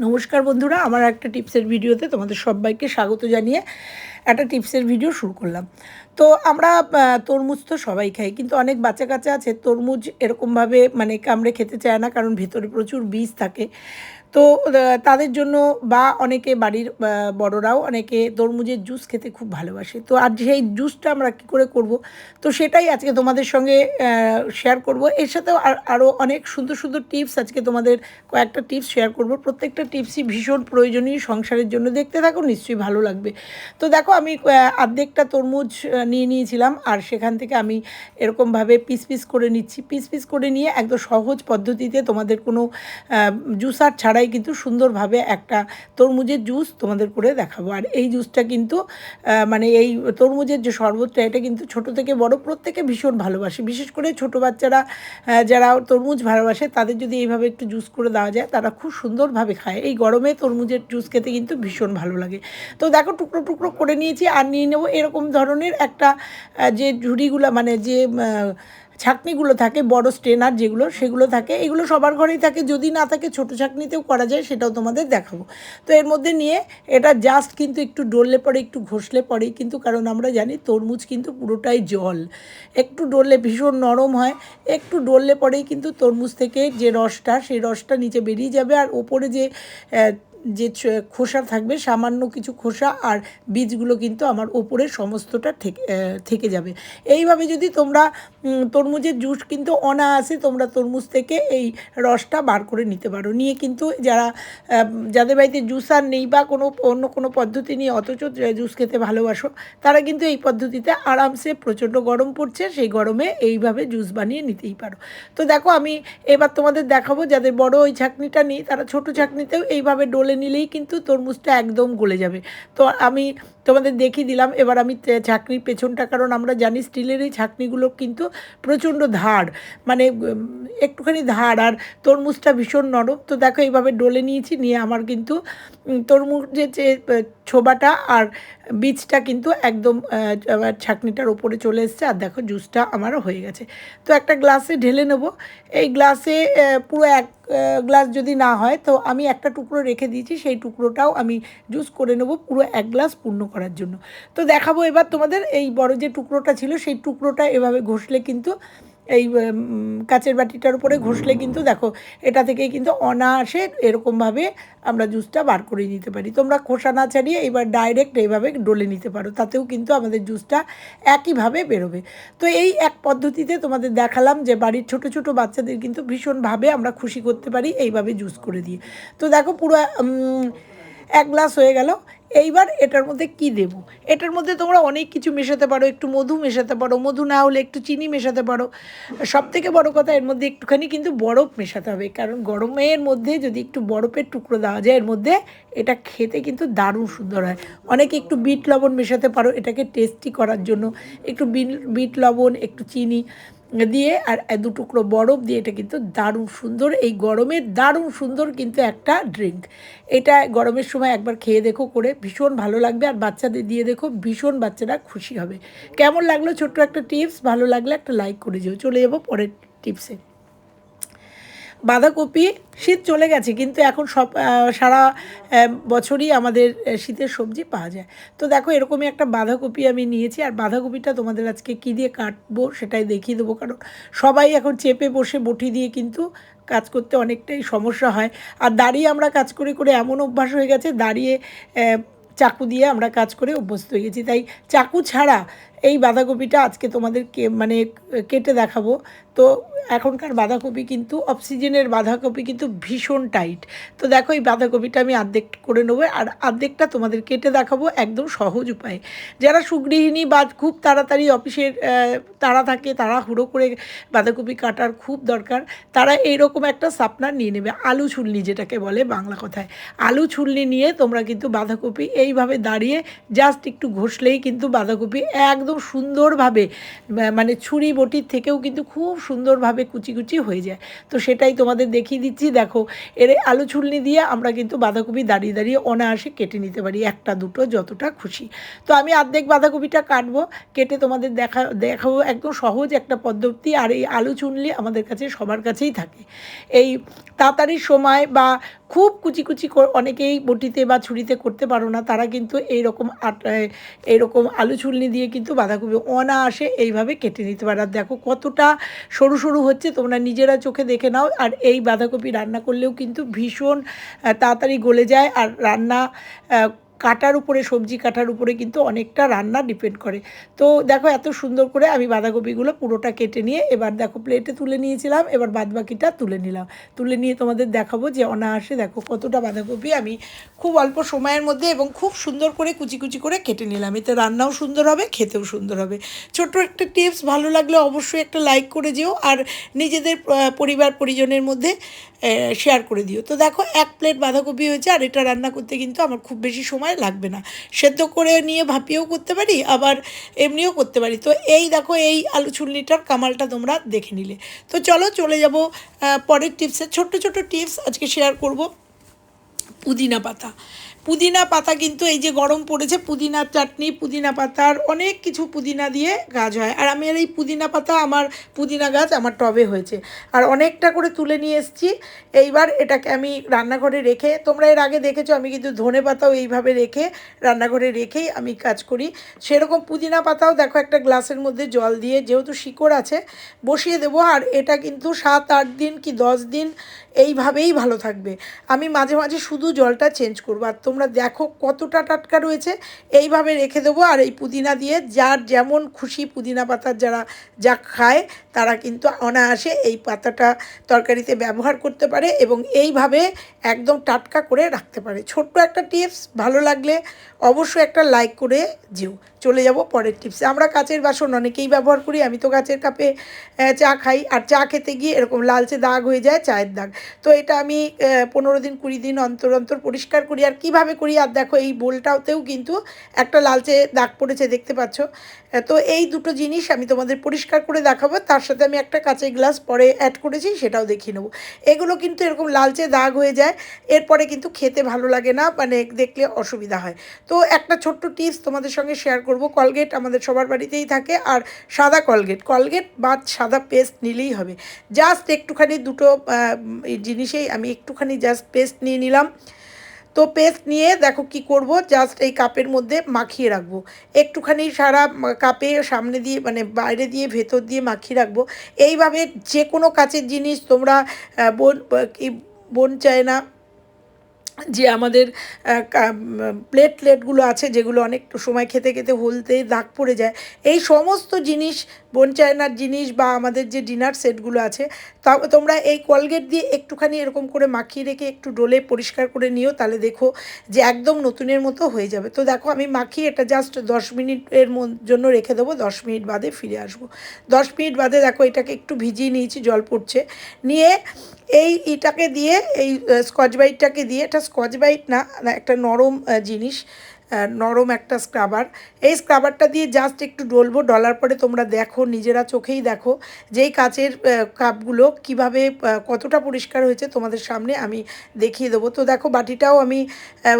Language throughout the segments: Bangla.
নমস্কার বন্ধুরা, আমার একটা টিপসের ভিডিওতে তোমাদের সবাইকে স্বাগত জানিয়ে একটা টিপসের ভিডিও শুরু করলাম। তো আমরা তরমুজ তো সবাই খাই, কিন্তু অনেক বাচ্চা কাচ্চা আছে, তরমুজ এরকমভাবে মানে কামড়ে খেতে চায় না, কারণ ভেতরে প্রচুর বীজ থাকে। তো তাদের জন্য বা অনেকে বাড়ির বড়রাও অনেকে তরমুজের জুস খেতে খুব ভালোবাসে। তো আর সেই জুসটা আমরা কী করে করব? তো সেটাই আজকে তোমাদের সঙ্গে শেয়ার করব। এর সাথেও আর আরও অনেক সুন্দর সুন্দর টিপস আজকে তোমাদের কয়েকটা টিপস শেয়ার করব। প্রত্যেকটা টিপসই ভীষণ প্রয়োজনীয় সংসারের জন্য। দেখতে থাকো নিশ্চয়ই ভালো লাগবে। তো দেখো আমি আহ, অর্ধেকটা তরমুজ নিয়ে নিয়েছিলাম। আর সেখান থেকে আমি এরকমভাবে পিস পিস করে নিচ্ছি। পিস পিস করে নিয়ে একদম সহজ পদ্ধতিতে তোমাদের কোনো জুসার ছাড়াই কিন্তু সুন্দরভাবে একটা তরমুজের জুস তোমাদের করে দেখাবো। আর এই জুসটা কিন্তু মানে এই তরমুজের যে শরবতটা, এটা কিন্তু ছোট থেকে বড় প্রত্যেকে ভীষণ ভালোবাসে। বিশেষ করে ছোট বাচ্চারা যারা তরমুজ ভালোবাসে, তাদের যদি এইভাবে একটু জুস করে দেওয়া যায়, তারা খুব সুন্দরভাবে খায়। এই গরমে তরমুজের জুস খেতে কিন্তু ভীষণ ভালো লাগে। তো দেখো, টুকরো টুকরো করে নিয়েছি, আর নিয়ে নেব এরকম ধরনের একটা যে ঝুড়িগুলো মানে যে ছাকনিগুলো থাকে, বড় স্ট্রেনার যেগুলো, সেগুলো থাকে। এগুলো সবার ঘরেই থাকে। যদি না থাকে, ছোটো ছাকনিতেও করা যায়, সেটাও তোমাদের দেখাবো। তো এর মধ্যে নিয়ে এটা জাস্ট কিন্তু একটু ডললে পরে, একটু ঘষলে পরেই কিন্তু, কারণ আমরা জানি তরমুজ কিন্তু পুরোটাই জল। একটু ডললে ভীষণ নরম হয়, একটু ডললে পরেই কিন্তু তরমুজ থেকে যে রসটা, সেই রসটা নিচে বেরিয়ে যাবে। আর ওপরে যে যে খোসা থাকবে, সামান্য কিছু খোসা আর বীজগুলো কিন্তু আমার ওপরে সমস্তটা থেকে যাবে। এইভাবে যদি তোমরা তরমুজের জুস কিন্তু অনায়াসে তোমরা তরমুজ থেকে এই রসটা বার করে নিতে পারো। নিয়ে কিন্তু যারা যাদের বাড়িতে জুসার নেই বা কোনো, অন্য কোনো পদ্ধতি নিয়ে অথচ জুস খেতে ভালোবাসো, তারা কিন্তু এই পদ্ধতিতে আরামসে প্রচণ্ড গরম পড়ছে, সেই গরমে এইভাবে জুস বানিয়ে নিতেই পারো। তো দেখো, আমি এবার তোমাদের দেখাবো, যাদের বড় ওই ছাকনিটা নেই, তারা ছোট ছাকনিতেও এইভাবে ডলে নিলেই কিন্তু তরমুজটা একদম গলে যাবে। তো আমি তোমাদের দেখিয়ে দিলাম। এবার আমি ছাকনির পেছনটা, কারণ আমরা জানি স্টিলের এই ছাকনিগুলো কিন্তু প্রচণ্ড ধার মানে একটুখানি ধার, আর তরমুজটা ভীষণ নরম। তো দেখো, এইভাবে ডলে নিয়েছি, নিয়ে আমার কিন্তু তরমুজের যে ছোবাটা আর বীজটা কিন্তু একদম ছাকনিটার ওপরে চলে এসছে। আর দেখো, জুসটা আমারও হয়ে গেছে। তো একটা গ্লাসে ঢেলে নেব। এই গ্লাসে পুরো এক গ্লাস যদি না হয়, তো আমি একটা টুকরো রেখে দিয়েছি। সেই টুকরোটাও আমি জুস করে নেব। পুরো এক গ্লাস পূর্ণ করার জন্য। তো দেখাবো এবার তোমাদের এই বড় যে টুকরোটা ছিল, সেই টুকরোটা এভাবে ঘষলে কিন্তু এই কাচের বাটিটার উপরে ঘষলে কিন্তু দেখো, এটা থেকেই কিন্তু অনায়াসে এরকমভাবে আমরা জুসটা বার করে নিতে পারি। তোমরা খোসা না ছাড়িয়ে এবার ডাইরেক্ট এইভাবে ডলে নিতে পারো, তাতেও কিন্তু আমাদের জুসটা একইভাবে বেরোবে। তো এই এক পদ্ধতিতে তোমাদের দেখালাম যে বাড়ির ছোট ছোট বাচ্চাদের কিন্তু ভীষণভাবে আমরা খুশি করতে পারি এইভাবে জুস করে দিয়ে। তো দেখো পুরো এক গ্লাস হয়ে গেল। এইবার এটার মধ্যে কি দেব? এটার মধ্যে তোমরা অনেক কিছু মেশাতে পারো, একটু মধু মেশাতে পারো, মধু না হলে একটু চিনি মেশাতে পারো। সব থেকে বড় কথা এর মধ্যে একটুখানি কিন্তু বরফ মেশাতে হবে, কারণ গরমের মধ্যে যদি একটু বরফের টুকরো দেওয়া যায় এর মধ্যে, এটা খেতে কিন্তু দারুণ সুন্দর হয়। অনেকে একটু বিট লবণ মেশাতে পারো, এটাকে টেস্টি করার জন্য। একটু বিট লবণ, একটু চিনি। দিয়ে আর দু টুকরো বরফ দিয়ে এটা কিন্তু দারুণ সুন্দর। এই গরমে দারুণ সুন্দর কিন্তু একটা ড্রিঙ্ক এটা গরমের সময় একবার খেয়ে দেখো করে ভীষণ ভালো লাগবে আর বাচ্চাদের দিয়ে দেখো ভীষণ বাচ্চারা খুশি হবে। কেমন লাগল ছোট্ট একটা টিপস ভালো লাগলে একটা লাইক করে যেও। চলে যাব পরের টিপসে বাঁধাকপি, শীত চলে গেছে, কিন্তু এখন সব সারা বছরই আমাদের শীতের সবজি পাওয়া যায়। তো দেখো, এরকমই একটা বাঁধাকপি আমি নিয়েছি, আর বাঁধাকপিটা তোমাদের আজকে কী দিয়ে কাটবো সেটাই দেখিয়ে দেবো, কারণ সবাই এখন চেপে বসে বটি দিয়ে কিন্তু কাজ করতে অনেকটাই সমস্যা হয়। আর দাঁড়িয়ে আমরা কাজ করে করে এমন অভ্যাস হয়ে গেছে, দাঁড়িয়ে চাকু দিয়ে আমরা কাজ করে অভ্যস্ত হয়ে গেছি। তাই চাকু ছাড়া এই বাঁধাকপিটা আজকে তোমাদেরকে মানে কেটে দেখাবো। তো এখনকার বাঁধাকপি কিন্তু অক্সিজেনের বাঁধাকপি কিন্তু ভীষণ টাইট। তো দেখো এই বাঁধাকপিটা আমি অর্ধেক করে নেব আর অর্ধেকটা তোমাদের কেটে দেখাবো একদম সহজ উপায়ে। যারা সুগৃহিণী বা খুব তাড়াতাড়ি অফিসের তারা থাকে, তারা হুড়ো করে বাঁধাকপি কাটার খুব দরকার, তারা এইরকম একটা সাপনার নিয়ে নেবে, আলু ছুলনি যেটাকে বলে বাংলা কথায়। আলু ছুলনি নিয়ে তোমরা কিন্তু বাঁধাকপি এইভাবে দাঁড়িয়ে জাস্ট একটু ঘষলেই কিন্তু বাঁধাকপি একদম একদম সুন্দরভাবে মানে ছুরি বটির থেকেও কিন্তু খুব সুন্দরভাবে কুচি কুচি হয়ে যায়। তো সেটাই তোমাদের দেখিয়ে দিচ্ছি, দেখো। এর আলু ছুলনি দিয়ে আমরা কিন্তু বাঁধাকপি দাঁড়িয়ে দাঁড়িয়ে অনায়াসে কেটে নিতে পারি, একটা দুটো যতটা খুশি। তো আমি অর্ধেক বাঁধাকপিটা কাটবো, কেটে তোমাদের দেখা, দেখাবো একদম সহজ একটা পদ্ধতি, আর এই আলু চুনলি আমাদের কাছে সবার কাছেই থাকে। এই তাড়াতাড়ি সময় বা খুব কুচি কুচি অনেকেই বটিতে বা ছুরিতে করতে পারো না, তারা কিন্তু এইরকম আট- এইরকম আলু চুলনি দিয়ে কিন্তু বাঁধাকপি অনায়াসে এইভাবে কেটে নিতে পারে। আর দেখো কতটা সরু সরু হচ্ছে, তোমরা নিজেরা চোখে দেখে নাও। আর এই বাঁধাকপি রান্না করলেও কিন্তু ভীষণ তাড়াতাড়ি গলে যায়। আর রান্না কাটার উপরে, সবজি কাটার উপরে কিন্তু অনেকটা রান্না ডিপেন্ড করে। তো দেখো এত সুন্দর করে আমি বাঁধাকপিগুলো পুরোটা কেটে নিয়ে এবার দেখো প্লেটে তুলে নিয়েছিলাম, এবার বাদবাকিটা তুলে নিলাম। তুলে নিয়ে তোমাদের দেখাবো যে অনায়াসে দেখো কতটা বাঁধাকপি আমি খুব অল্প সময়ের মধ্যে এবং খুব সুন্দর করে কুচি কুচি করে কেটে নিলাম। এতে রান্নাও সুন্দর হবে, খেতেও সুন্দর হবে। ছোট্ট একটা টিপস ভালো লাগলে অবশ্যই একটা লাইক করে যেও। আর নিজেদের পরিবার পরিজনের মধ্যে শেয়ার করে দিও। তো দেখো, এক প্লেট বাঁধাকপি হয়েছে, আর এটা রান্না করতে কিন্তু আমার খুব বেশি সময় লাগবে না। সেদ্ধ করে নিয়ে ভাপিয়েও করতে পারি, আবার এমনিও করতে পারি। তো এই দেখো, এই আলু চুল্লিটার কামালটা তোমরা দেখে নিলে। তো চলো চলে যাব পরের টিপসে ছোট্ট ছোট্ট টিপস আজকে শেয়ার করব। পুদিনা পাতা। পুদিনা পাতা কিন্তু এই যে গরম পড়েছে পুদিনার চাটনি, পুদিনা পাতার অনেক কিছু পুদিনা দিয়ে গাছ হয়। আর আমি আর এই পুদিনা পাতা আমার পুদিনা গাছ আমার টবে হয়েছে। আর অনেকটা করে তুলে নিয়ে এসেছি। এইবার এটাকে আমি রান্নাঘরে রেখে, তোমরা এর আগে দেখেছ আমি কিন্তু ধনে পাতাও এইভাবে রেখে রান্নাঘরে রেখেই আমি কাজ করি। সেরকম পুদিনা পাতাও দেখো একটা গ্লাসের মধ্যে জল দিয়ে যেহেতু শিকড় আছে, বসিয়ে দেবো। আর এটা কিন্তু সাত, আট দিন কি দশ দিন এইভাবেই ভালো থাকবে। আমি মাঝে মাঝে শুধু জলটা চেঞ্জ করব। আর তোমরা দেখো কতটা টাটকা রয়েছে। এইভাবে রেখে দেবো আর এই পুদিনা দিয়ে যার যেমন খুশি পুদিনা পাতার যারা যা খায়, তারা কিন্তু অনায়াসে এই পাতাটা তরকারিতে ব্যবহার করতে পারে এবং এইভাবে একদম টাটকা করে রাখতে পারে। ছোট্ট একটা টিপস ভালো লাগলে অবশ্যই একটা লাইক করে যেও। চলে যাব পরের টিপসে আমরা কাচের বাসন অনেকেই ব্যবহার করি, আমি তো কাচের কাপে চা খাই। আর চা খেতে গিয়ে এরকম লালচে দাগ হয়ে যায় চায়ের দাগ। তো এটা আমি পনেরো দিন, কুড়ি দিন অন্তর অন্তর পরিষ্কার করি। আর কীভাবে করি? আর দেখো এই বোলটাতেও কিন্তু একটা লালচে দাগ পড়েছে, দেখতে পাচ্ছ। তো এই দুটো জিনিস আমি তোমাদের পরিষ্কার করে দেখাবো। তার সাথে আমি একটা কাঁচের গ্লাস পরে অ্যাড করেছি, সেটাও দেখিয়ে নেব। এগুলো কিন্তু এরকম লালচে দাগ হয়ে যায়, এরপরে কিন্তু খেতে ভালো লাগে না মানে দেখলে অসুবিধা হয়। তো একটা ছোট্ট টিপস তোমাদের সঙ্গে শেয়ার করব। কলগেট আমাদের সবার বাড়িতেই থাকে আর সাদা কলগেট কলগেট বা সাদা পেস্ট নিলেই হবে। জাস্ট একটুখানি দুটো জিনিসেই আমি একটুখানি জাস্ট পেস্ট নিয়ে নিলাম। তো পেস্ট নিয়ে দেখো কি করব। জাস্ট এই কাপের মধ্যে মাখিয়ে রাখব। একটুখানি সারা কাপে সামনে দিয়ে মানে বাইরে দিয়ে, ভেতর দিয়ে মাখিয়ে রাখব। এইভাবে যে কোনো কাচের জিনিস তোমরা বোন, কি, বোন চায় না যে আমাদের প্লেট প্লেটগুলো আছে যেগুলো অনেক সময় খেতে খেতে হলতে দাগ পড়ে যায়। এই সমস্ত জিনিস বোন চায়নার জিনিস বা আমাদের যে ডিনার সেটগুলো আছে তা তোমরা এই কলগেট দিয়ে একটুখানি এরকম করে মাখিয়ে রেখে একটু ডোলে পরিষ্কার করে নিও, তাহলে দেখো যে একদম নতুনের মতো হয়ে যাবে। তো দেখো আমি মাখিয়ে এটা জাস্ট দশ মিনিটের মন- জন্য রেখে দেবো, দশ মিনিট বাদে ফিরে আসব। দশ মিনিট বাদে দেখো এটাকে একটু ভিজিয়ে নিয়েছি, জল পড়ছে। নিয়ে এই এটাকে দিয়ে, এই স্কচ বাইটটাকে দিয়ে এটা স্কচ বাইট না একটা নরম জিনিস। নরম একটা স্ক্রাবার এই স্ক্রাবারটা দিয়ে জাস্ট একটু ডলবো, ডলার পরে তোমরা দেখো, নিজেরা চোখেই দেখো যেই কাচের কাপগুলো কীভাবে কতটা পরিষ্কার হয়েছে তোমাদের সামনে আমি দেখিয়ে দেবো। তো দেখো, বাটিটাও আমি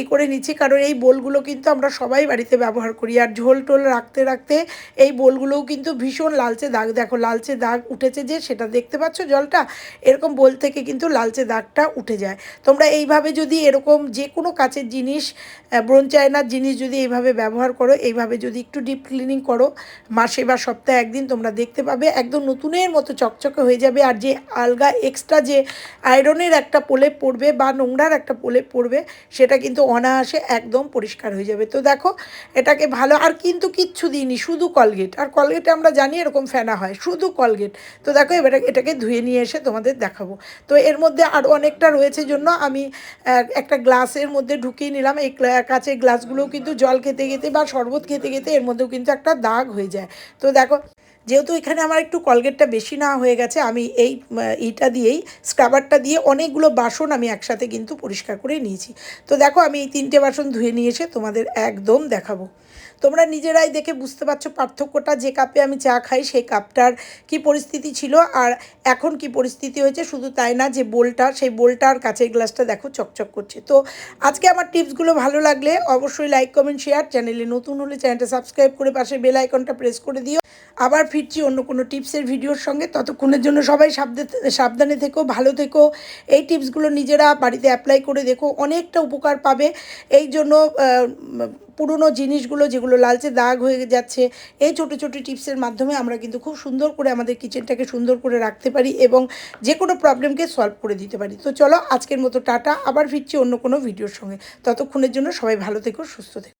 ই করে নিচ্ছি কারণ এই বোলগুলো কিন্তু আমরা সবাই বাড়িতে ব্যবহার করি। আর ঝোল টোল রাখতে রাখতে এই বোলগুলোও কিন্তু ভীষণ লালচে দাগ। দেখো, লালচে দাগ উঠেছে যে সেটা দেখতে পাচ্ছ জলটা? এরকম বোল থেকে কিন্তু লালচে দাগটা উঠে যায়। তোমরা এইভাবে যদি এরকম যে কোনো কাচের জিনিস ব্রোন চায়নার জিনিস যদি এইভাবে ব্যবহার করো, এইভাবে যদি একটু ডিপ ক্লিনিং করো, মাসে বা সপ্তাহে একদিন তোমরা দেখতে পাবে, একদম নতুনের মতো চকচকে হয়ে যাবে আর যে আলগা এক্সট্রা যে আয়রনের একটা প্রলেপ পড়বে বা নোংরার একটা প্রলেপ পড়বে, সেটা কিন্তু অনায়াসে একদম পরিষ্কার হয়ে যাবে। তো দেখো, এটাকে ভালো, আর কিন্তু কিচ্ছু দিইনি, শুধু কলগেট। আর কলগেটে আমরা জানি এরকম ফেনা হয়, শুধু কলগেট। তো দেখো, এবার এটাকে ধুয়ে নিয়ে এসে তোমাদের দেখাবো। তো এর মধ্যে আরও অনেকটা রয়েছে জন্য আমি একটা গ্লাসের মধ্যে ঢুকিয়ে নিলাম, এই গ্লা- কাঁচের গ্লাসগুলোও কিন্তু জল খেতে খেতে বা শরবত খেতে খেতে এর মধ্যেও কিন্তু একটা দাগ হয়ে যায়। তো দেখো, যেহেতু এখানে আমার একটু কলগেটটা বেশি না হয়ে গেছে, আমি এই ইটা দিয়েই, স্ক্রাবারটা দিয়ে অনেকগুলো বাসন আমি একসাথে কিন্তু পরিষ্কার করে নিয়েছি। তো দেখো, আমি এই তিনটে বাসন ধুয়ে নিয়ে এসে তোমাদের একদম দেখাবো। তোমরা নিজেরাই দেখে বুঝতে পারছ পার্থক্যটা। যে কাপে আমি চা খাই সেই কাপটার কি পরিস্থিতি ছিল আর এখন কি পরিস্থিতি হয়েছে, শুধু তাই না যে বোলটা, সেই বোলটা আর কাঁচের গ্লাসটা দেখো চকচক করছে। তো আজকে আমার টিপসগুলো ভালো লাগলে অবশ্যই লাইক, কমেন্ট, শেয়ার। চ্যানেলে নতুন হলে চ্যানেলটা সাবস্ক্রাইব করে পাশে বেল আইকনটা প্রেস করে দিও। আবার ফিরছি অন্য কোনো টিপসের ভিডিওর সঙ্গে। ততক্ষণের জন্য সবাই সাবধানে থেকো, ভালো থেকো। এই টিপসগুলো নিজেরা বাড়িতে অ্যাপ্লাই করে দেখো, অনেকটা উপকার পাবে। এই জন্য পুরনো জিনিসগুলো যেগুলো লালচে দাগ হয়ে যাচ্ছে, এই ছোটো ছোটো টিপসের মাধ্যমে আমরা কিন্তু খুব সুন্দর করে আমাদের কিচেনটাকে সুন্দর করে রাখতে পারি এবং যে কোনো প্রবলেমকে সলভ করে দিতে পারি। তো চলো আজকের মতো টাটা, আবার ফিরছি অন্য কোনো ভিডিওর সঙ্গে। ততক্ষণের জন্য সবাই ভালো থেকো, সুস্থ থেকো।